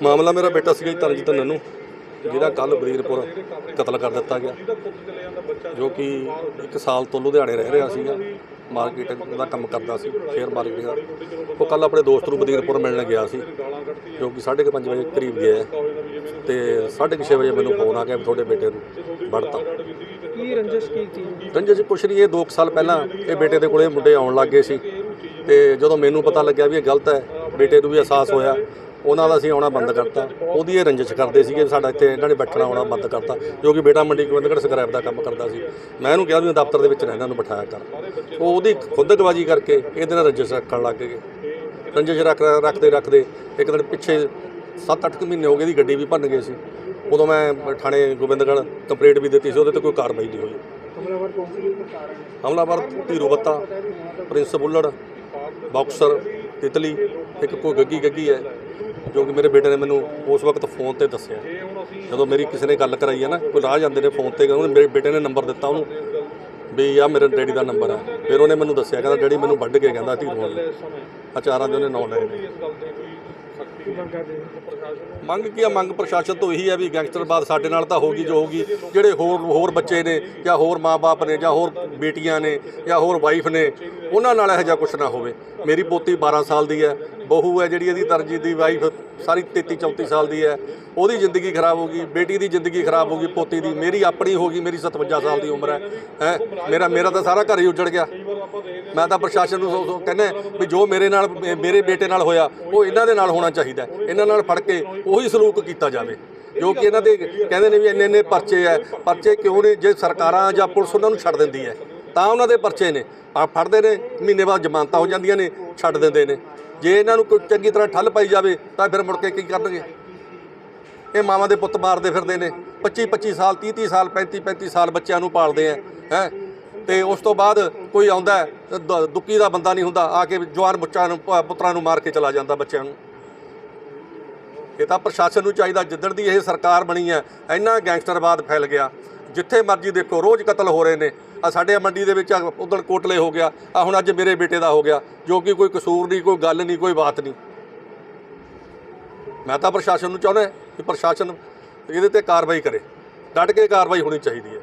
ਮਾਮਲਾ ਮੇਰਾ ਬੇਟਾ ਸੀਗਾ ਜੀ ਤਰਨਜੀਤ ਨੰਨੂ ਜਿਹਦਾ ਕੱਲ ਬਰੀਰਪੁਰ ਕਤਲ ਕਰ ਦਿੱਤਾ ਗਿਆ ਜੋ ਕਿ ਇੱਕ ਸਾਲ ਤੋਂ ਲੁਧਿਆਣੇ ਰਹਿ ਰਿਹਾ ਸੀਗਾ ਮਾਰਕੀਟ ਦਾ ਕੰਮ ਕਰਦਾ ਸੀ ਸ਼ੇਅਰ ਮਾਰਕੀਟ ਦਾ। ਉਹ ਕੱਲ ਆਪਣੇ ਦੋਸਤ ਨੂੰ ਬਰੀਰਪੁਰ ਮਿਲਣ ਗਿਆ ਸੀ ਜੋ ਕਿ 5:30 ਵਜੇ ਕਰੀਬ ਗਿਆ ਤੇ 6:30 ਵਜੇ ਮੈਨੂੰ ਫੋਨ ਆ ਗਿਆ ਤੁਹਾਡੇ ਬੇਟੇ ਨੂੰ ਵੜਤਾ। ਕੀ ਰੰਜਿਸ਼ ਕੀ ਸੀ? ਰੰਜਨ ਜੀ ਕੁਛ ਨਹੀਂ ਇਹ 2 ਸਾਲ ਪਹਿਲਾਂ ਇਹ ਬੇਟੇ ਦੇ ਕੋਲੇ ਮੁੰਡੇ ਆਉਣ ਲੱਗੇ ਸੀ। ਤੇ ਜਦੋਂ ਮੈਨੂੰ ਪਤਾ ਲੱਗਿਆ ਵੀ ਇਹ ਗਲਤ ਹੈ ਬੇਟੇ ਨੂੰ ਵੀ ਅਹਿਸਾਸ ਹੋਇਆ ਉਹਨਾਂ ਦਾ ਅਸੀਂ ਆਉਣਾ ਬੰਦ ਕਰਤਾ। ਉਹਦੀ ਇਹ ਰੰਜਿਸ਼ ਕਰਦੇ ਸੀਗੇ ਵੀ ਸਾਡਾ ਇੱਥੇ ਇਹਨਾਂ ਨੇ ਬੈਠਣਾ, ਆਉਣਾ ਬੰਦ ਕਰਤਾ, ਜੋ ਕਿ ਬੇਟਾ ਮੰਡੀ ਗੋਬਿੰਦਗੜ੍ਹ ਸਕ੍ਰੈਪ ਦਾ ਕੰਮ ਕਰਦਾ ਸੀ। ਮੈਂ ਇਹਨੂੰ ਕਿਹਾ ਵੀ ਦਫ਼ਤਰ ਦੇ ਵਿੱਚ ਰਹਿੰਦਾ ਨੂੰ ਬਿਠਾਇਆ ਕਰ। ਉਹ ਉਹਦੀ ਖੁੰਦਕਬਾਜੀ ਕਰਕੇ ਇਹਦੇ ਨਾਲ ਰੰਜਿਸ਼ ਰੱਖਣ ਲੱਗ ਗਏ। ਰੰਜਿਸ਼ ਰੱਖ, ਰੱਖਦੇ ਰੱਖਦੇ ਇੱਕ ਦਿਨ ਪਿੱਛੇ 7-8 ਮਹੀਨੇ ਹੋ ਗਏ ਦੀ ਗੱਡੀ ਵੀ ਭੰਨ ਗਏ ਸੀ। ਉਦੋਂ ਮੈਂ ਥਾਣੇ ਗੋਬਿੰਦਗੜ੍ਹ ਕੰਪਲੇਂਟ ਵੀ ਦਿੱਤੀ ਸੀ, ਉਹਦੇ ਤੇ ਕੋਈ ਕਾਰਵਾਈ ਨਹੀਂ ਹੋਈ। ਹਮਲਾਵਰ ਹਮਲਾਵਰ ਧੀਰੂ ਬੱਤਾ, ਪ੍ਰਿੰਸ ਬੁੱਲੜ, ਬਾਕਸਰ, ਤਿਤਲੀ, ਇੱਕ ਕੋਈ ਗੱਗੀ ਗੱਗੀ ਹੈ। ਜੋ ਕਿ ਮੇਰੇ ਬੇਟੇ ਨੇ ਮੈਨੂੰ ਉਸ ਵਕਤ ਫੋਨ ਤੇ ਦੱਸਿਆ। ਜਦੋਂ ਮੇਰੀ ਕਿਸੇ ਨੇ ਗੱਲ ਕਰਾਈ ਹੈ ਨਾ, ਕੋਈ ਰਾਹ ਜਾਂਦੇ ਨੇ ਫੋਨ ਤੇ ਉਹਨੇ ਮੇਰੇ ਬੇਟੇ ਨੇ ਨੰਬਰ ਦਿੱਤਾ ਉਹਨੂੰ ਵੀ ਆ ਮੇਰੇ ਡੈਡੀ ਦਾ ਨੰਬਰ ਹੈ। ਫਿਰ ਉਹਨੇ ਮੈਨੂੰ ਦੱਸਿਆ, ਕਹਿੰਦਾ ਡੈਡੀ ਮੈਨੂੰ ਵੱਢ ਕੇ ਕਹਿੰਦਾ ਧੀਰੂ ਵਾਲੇ ਅਚਾਰਾਂ ਦੇ ਉਹਨੇ ਨਾਂ ਲਏ ਨੇ ਮੰਗ ਕੀ ਆ? ਮੰਗ ਪ੍ਰਸ਼ਾਸਨ ਤੋਂ ਇਹੀ ਹੈ ਵੀ ਗੈਂਗਸਟਰ ਬਾਦ ਸਾਡੇ ਨਾਲ ਤਾਂ ਹੋਗੀ ਜੋ ਹੋਗੀ ਜਿਹੜੇ ਹੋਰ ਹੋਰ ਬੱਚੇ ਨੇ, ਜਾਂ ਹੋਰ ਮਾਪੇ ਨੇ, ਜਾਂ ਹੋਰ ਬੇਟੀਆਂ ਨੇ, ਜਾਂ ਹੋਰ ਵਾਈਫ ਨੇ, ਉਹਨਾਂ ਨਾਲ ਇਹੋ ਜਿਹਾ ਕੁਝ ਨਾ ਹੋਵੇ। ਮੇਰੀ ਪੋਤੀ 12 ਸਾਲ ਦੀ ਹੈ ਬਹੂ ਹੈ ਜਿਹੜੀ ਇਹਦੀ ਤਰਜੀਹ ਦੀ ਵਾਈਫ ਸਾਰੀ 33 34 ਸਾਲ ਦੀ ਹੈ। ਉਹਦੀ ਜ਼ਿੰਦਗੀ ਖਰਾਬ ਹੋ ਗਈ, ਬੇਟੀ ਦੀ ਜ਼ਿੰਦਗੀ ਖਰਾਬ ਹੋ ਗਈ, ਪੋਤੀ ਦੀ। ਮੇਰੀ ਆਪਣੀ ਹੋ ਗਈ, ਮੇਰੀ 57 ਸਾਲ ਦੀ ਉਮਰ ਹੈ। ਹੈ? ਮੇਰਾ ਮੇਰਾ ਤਾਂ ਸਾਰਾ ਘਰ ਹੀ ਉੱਜੜ ਗਿਆ। ਮੈਂ ਤਾਂ ਪ੍ਰਸ਼ਾਸਨ ਨੂੰ ਸੋ- ਸੋ ਕਹਿੰਦਾ ਵੀ ਜੋ ਮੇਰੇ ਨਾਲ, ਮੇਰੇ ਬੇਟੇ ਨਾਲ ਹੋਇਆ, ਉਹ ਇਹਨਾਂ ਦੇ ਨਾਲ ਹੋਣਾ ਚਾਹੀਦਾ ਇਹਨਾਂ ਨਾਲ ਫੜ ਕੇ ਉਹੀ ਸਲੂਕ ਕੀਤਾ ਜਾਵੇ। ਜੋ ਕਿ ਇਹਨਾਂ ਦੇ ਕਹਿੰਦੇ ਨੇ ਵੀ ਇੰਨੇ ਇੰਨੇ ਪਰਚੇ ਹੈ। ਪਰਚੇ ਕਿਉਂ ਨੇ? ਜੇ ਸਰਕਾਰਾਂ ਜਾਂ ਪੁਲਿਸ ਉਹਨਾਂ ਨੂੰ ਛੱਡ ਦਿੰਦੀ ਹੈ, ਤਾਂ ਉਹਨਾਂ ਦੇ ਪਰਚੇ ਨੇ। ਆ ਫੜਦੇ ਨੇ, ਮਹੀਨੇ ਬਾਅਦ ਜ਼ਮਾਨਤਾਂ ਹੋ ਜਾਂਦੀਆਂ ਨੇ, ਛੱਡ ਦਿੰਦੇ ਨੇ। ਜੇ ਇਹਨਾਂ ਨੂੰ ਕੋਈ ਚੰਗੀ ਤਰ੍ਹਾਂ ਠੱਲ ਪਾਈ ਜਾਵੇ, ਤਾਂ ਫਿਰ ਮੁੜ ਕੇ ਕੀ ਕਰਨਗੇ? ਇਹ ਮਾਵਾਂ ਦੇ ਪੁੱਤ ਮਾਰਦੇ ਫਿਰਦੇ ਨੇ। 25 25 ਸਾਲ 30 30 ਸਾਲ 35 35 ਸਾਲ ਬੱਚਿਆਂ ਨੂੰ ਪਾਲਦੇ ਆ, ਹੈ? ਤੇ ਉਸ ਤੋਂ ਬਾਅਦ ਕੋਈ ਆਉਂਦਾ ਦ- ਦੁੱਕੀ ਦਾ ਬੰਦਾ ਨਹੀਂ ਹੁੰਦਾ, ਆ ਕੇ ਜਵਾਨ ਬੱਚਿਆਂ ਨੂੰ ਪੁੱਤਰਾਂ ਨੂੰ ਮਾਰ ਕੇ ਚਲਾ ਜਾਂਦਾ ਬੱਚਿਆਂ ਨੂੰ। ਇਹ ਤਾਂ ਪ੍ਰਸ਼ਾਸਨ ਨੂੰ ਚਾਹੀਦਾ, ਜਿੱਦਣ ਦੀ ਇਹ ਸਰਕਾਰ ਬਣੀ ਹੈ, ਇੰਨਾ ਗੈਂਗਸਟਰਵਾਦ ਫੈਲ ਗਿਆ। ਜਿੱਥੇ ਮਰਜ਼ੀ ਦੇਖੋ, ਰੋਜ਼ ਕਤਲ ਹੋ ਰਹੇ ਨੇ। ਆ ਸਾਡੇ ਮੰਡੀ ਦੇ ਵਿੱਚ ਉਦਣ ਕੋਟਲੇ ਹੋ ਗਿਆ ਆ ਹੁਣ ਅੱਜ ਮੇਰੇ ਬੇਟੇ ਦਾ ਹੋ ਗਿਆ, ਜੋ ਕਿ ਕੋਈ ਕਸੂਰ ਨਹੀਂ, ਕੋਈ ਗੱਲ ਨਹੀਂ, ਕੋਈ ਬਾਤ ਨਹੀਂ। ਮੈਂ ਤਾਂ ਪ੍ਰਸ਼ਾਸਨ ਨੂੰ ਚਾਹੁੰਦਾ ਕਿ ਪ੍ਰਸ਼ਾਸਨ ਇਹਦੇ ਤੇ ਕਾਰਵਾਈ ਕਰੇ। ਡਟ ਕੇ ਕਾਰਵਾਈ ਹੋਣੀ ਚਾਹੀਦੀ ਹੈ।